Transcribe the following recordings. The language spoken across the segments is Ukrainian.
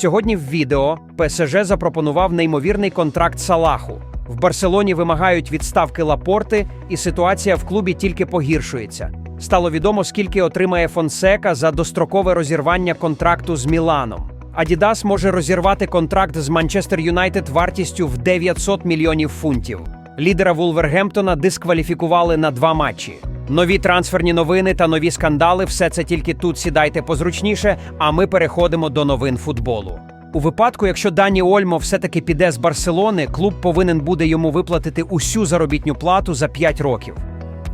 Сьогодні в відео ПСЖ запропонував неймовірний контракт Салаху. В Барселоні вимагають відставки Лапорти, і ситуація в клубі тільки погіршується. Стало відомо, скільки отримає Фонсека за дострокове розірвання контракту з Міланом. Адідас може розірвати контракт з Манчестер Юнайтед вартістю в 900 мільйонів фунтів. Лідера Вулвергемптона дискваліфікували на два матчі. Нові трансферні новини та нові скандали все це тільки тут сідайте позручніше, а ми переходимо до новин футболу. У випадку, якщо Дані Ольмо все-таки піде з Барселони, клуб повинен буде йому виплатити усю заробітню плату за 5 років.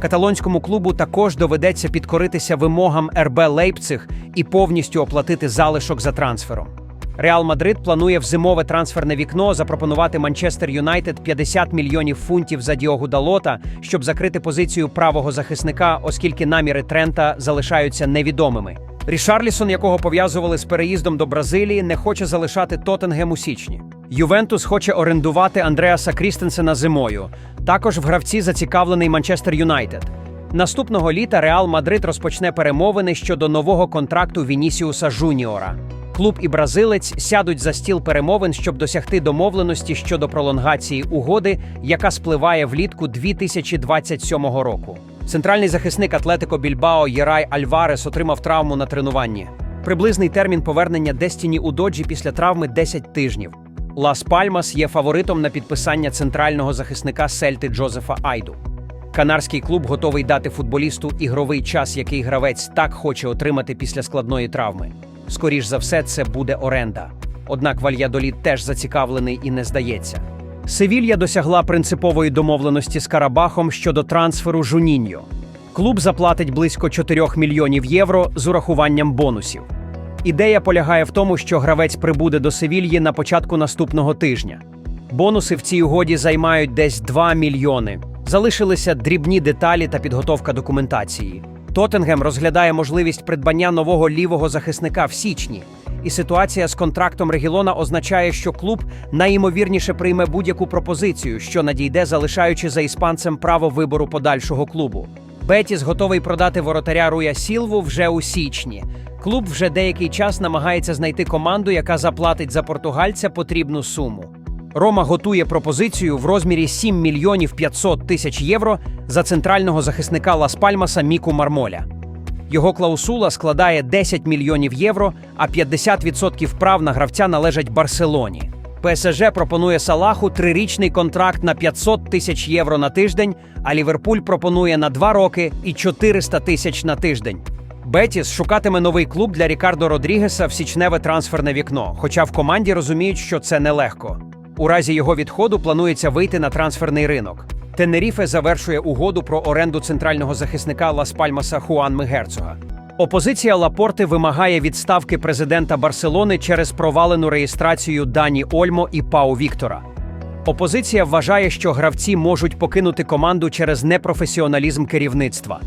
Каталонському клубу також доведеться підкоритися вимогам РБ Лейпциг і повністю оплатити залишок за трансфером. Реал Мадрид планує в зимове трансферне вікно запропонувати Манчестер Юнайтед 50 мільйонів фунтів за Діогу Далота, щоб закрити позицію правого захисника, оскільки наміри Трента залишаються невідомими. Рішарлісон, якого пов'язували з переїздом до Бразилії, не хоче залишати Тоттенгем у січні. Ювентус хоче орендувати Андреаса Крістенсена зимою. Також в гравці зацікавлений Манчестер Юнайтед. Наступного літа Реал Мадрид розпочне перемовини щодо нового контракту Вінісіуса Жуніора. Клуб і бразилець сядуть за стіл перемовин, щоб досягти домовленості щодо пролонгації угоди, яка спливає влітку 2027 року. Центральний захисник Атлетико Більбао Єрай Альварес отримав травму на тренуванні. Приблизний термін повернення Дестіні у доджі після травми 10 тижнів. Лас Пальмас є фаворитом на підписання центрального захисника Сельти Джозефа Айду. Канарський клуб готовий дати футболісту ігровий час, який гравець так хоче отримати після складної травми. Скоріш за все, це буде оренда. Однак Вальядоліт теж зацікавлений і не здається. Севілья досягла принципової домовленості з Карабахом щодо трансферу Жуніньо. Клуб заплатить близько 4 мільйонів євро з урахуванням бонусів. Ідея полягає в тому, що гравець прибуде до Севільї на початку наступного тижня. Бонуси в цій угоді займають десь 2 мільйони. Залишилися дрібні деталі та підготовка документації. Тоттенгем розглядає можливість придбання нового лівого захисника в січні, і ситуація з контрактом Регілона означає, що клуб найімовірніше прийме будь-яку пропозицію, що надійде, залишаючи за іспанцем право вибору подальшого клубу. Бетіс готовий продати воротаря Руя Сілву вже у січні. Клуб вже деякий час намагається знайти команду, яка заплатить за португальця потрібну суму. Рома готує пропозицію в розмірі 7 мільйонів 500 тисяч євро за центрального захисника Лас Пальмаса Міку Мармоля. Його клаусула складає 10 мільйонів євро, а 50% прав на гравця належать Барселоні. ПСЖ пропонує Салаху трирічний контракт на 500 тисяч євро на тиждень, а Ліверпуль пропонує на 2 роки і 400 тисяч на тиждень. Бетіс шукатиме новий клуб для Рікардо Родрігеса в січневе трансферне вікно, хоча в команді розуміють, що це нелегко. У разі його відходу планується вийти на трансферний ринок. Тенеріфе завершує угоду про оренду центрального захисника Лас Пальмаса Хуанми Герцога. Опозиція Лапорти вимагає відставки президента Барселони через провалену реєстрацію Дані Ольмо і Пау Віктора. Опозиція вважає, що гравці можуть покинути команду через непрофесіоналізм керівництва.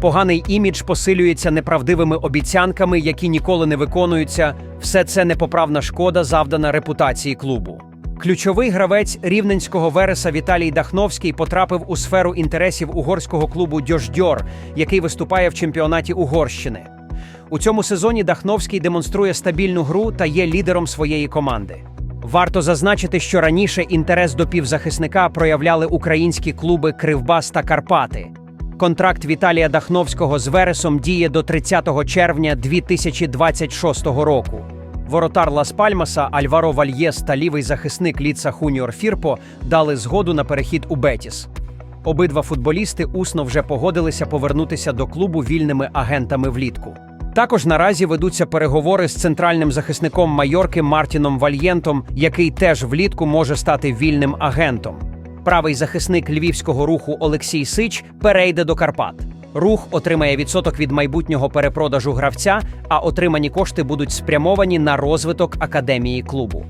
Поганий імідж посилюється неправдивими обіцянками, які ніколи не виконуються. Все це непоправна шкода, завдана репутації клубу. Ключовий гравець рівненського вереса Віталій Дахновський потрапив у сферу інтересів угорського клубу Дьождьор, який виступає в чемпіонаті Угорщини. У цьому сезоні Дахновський демонструє стабільну гру та є лідером своєї команди. Варто зазначити, що раніше інтерес до півзахисника проявляли українські клуби Кривбас та Карпати. Контракт Віталія Дахновського з Вересом діє до 30 червня 2026 року. Воротар Лас Пальмаса Альваро Вальєс та лівий захисник Ліца Хуніор Фірпо дали згоду на перехід у Бетіс. Обидва футболісти усно вже погодилися повернутися до клубу вільними агентами влітку. Також наразі ведуться переговори з центральним захисником Майорки Мартіном Вальєнтом, який теж влітку може стати вільним агентом. Правий захисник львівського руху Олексій Сич перейде до Карпат. Рух отримає відсоток від майбутнього перепродажу гравця, а отримані кошти будуть спрямовані на розвиток академії клубу.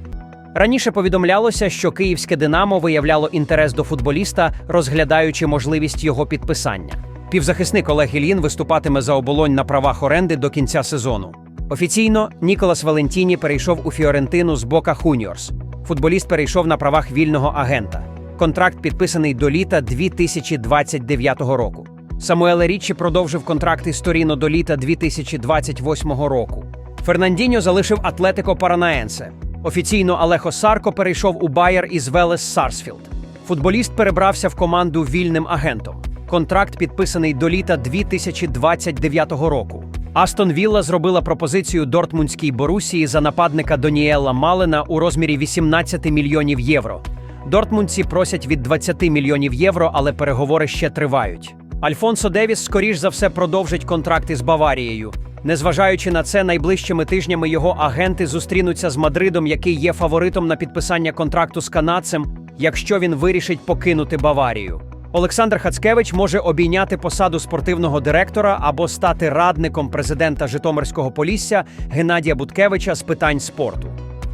Раніше повідомлялося, що київське Динамо виявляло інтерес до футболіста, розглядаючи можливість його підписання. Півзахисник Олег Ільїн виступатиме за оболонь на правах оренди до кінця сезону. Офіційно Ніколас Валентіні перейшов у Фіорентину з Бока Хуніорс. Футболіст перейшов на правах вільного агента. Контракт підписаний до літа 2029 року. Самуеле Річчі продовжив контракт із Торіно до літа 2028 року. Фернандіньо залишив Атлетико Паранаенсе. Офіційно Алехо Сарко перейшов у Байер із Велес Сарсфілд. Футболіст перебрався в команду вільним агентом. Контракт підписаний до літа 2029 року. Астон Вілла зробила пропозицію Дортмундській Борусії за нападника Доніела Малена у розмірі 18 мільйонів євро. Дортмундці просять від 20 мільйонів євро, але переговори ще тривають. Альфонсо Девіс, скоріш за все, продовжить контракт із Баварією. Незважаючи на це, найближчими тижнями його агенти зустрінуться з Мадридом, який є фаворитом на підписання контракту з канадцем, якщо він вирішить покинути Баварію. Олександр Хацкевич може обійняти посаду спортивного директора або стати радником президента Житомирського Полісся Геннадія Буткевича з питань спорту.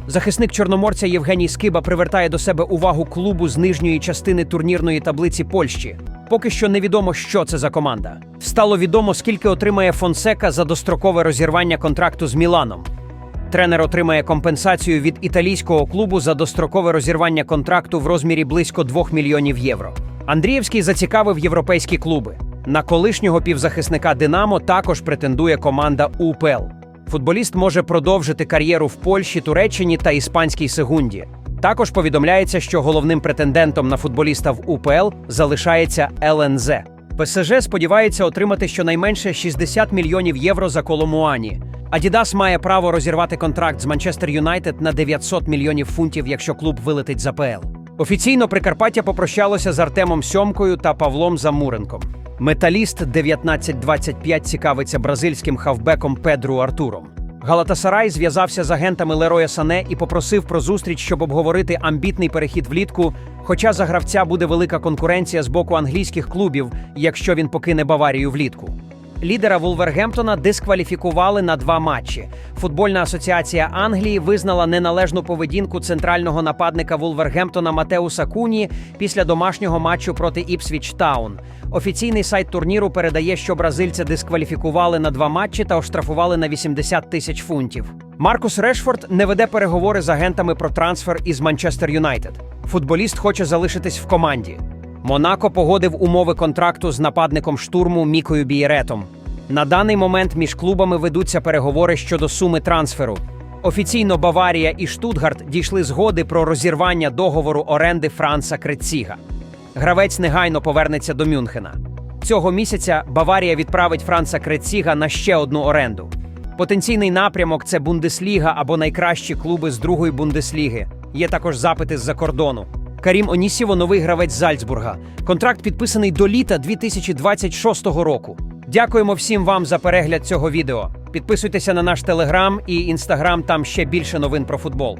Захисник чорноморця Євгеній Скиба привертає до себе увагу клубу з нижньої частини турнірної таблиці Польщі. Поки що невідомо, що це за команда. Стало відомо, скільки отримає Фонсека за дострокове розірвання контракту з Міланом. Тренер отримає компенсацію від італійського клубу за дострокове розірвання контракту в розмірі близько 2 мільйонів євро. Андрієвський зацікавив європейські клуби. На колишнього півзахисника Динамо також претендує команда УПЛ. Футболіст може продовжити кар'єру в Польщі, Туреччині та іспанській Сегунді. Також повідомляється, що головним претендентом на футболіста в УПЛ залишається ЛНЗ. ПСЖ сподівається отримати щонайменше 60 мільйонів євро за Коломуані. Адідас має право розірвати контракт з Манчестер Юнайтед на 900 мільйонів фунтів, якщо клуб вилетить з АПЛ. Офіційно Прикарпаття попрощалося з Артемом Сьомкою та Павлом Замуренком. Металіст 1925 цікавиться бразильським хавбеком Педру Артуром. Галатасарай зв'язався з агентами Лероя Сане і попросив про зустріч, щоб обговорити амбітний перехід влітку. Хоча за гравця буде велика конкуренція з боку англійських клубів, якщо він покине Баварію влітку. Лідера Вулвергемптона дискваліфікували на два матчі. Футбольна асоціація Англії визнала неналежну поведінку центрального нападника Вулвергемптона Матеуса Куні після домашнього матчу проти Іпсвіч Таун. Офіційний сайт турніру передає, що бразильця дискваліфікували на два матчі та оштрафували на 80 тисяч фунтів. Маркус Решфорд не веде переговори з агентами про трансфер із Манчестер Юнайтед. Футболіст хоче залишитись в команді. Монако погодив умови контракту з нападником штурму Мікою Бієретом. На даний момент між клубами ведуться переговори щодо суми трансферу. Офіційно Баварія і Штутгарт дійшли згоди про розірвання договору оренди Франца Креціга. Гравець негайно повернеться до Мюнхена. Цього місяця Баварія відправить Франца Креціга на ще одну оренду. Потенційний напрямок це Бундесліга або найкращі клуби з другої Бундесліги. Є також запити з-за кордону. Карім Онісіво новий гравець Зальцбурга. Контракт підписаний до літа 2026 року. Дякуємо всім вам за перегляд цього відео. Підписуйтеся на наш телеграм і інстаграм, там ще більше новин про футбол.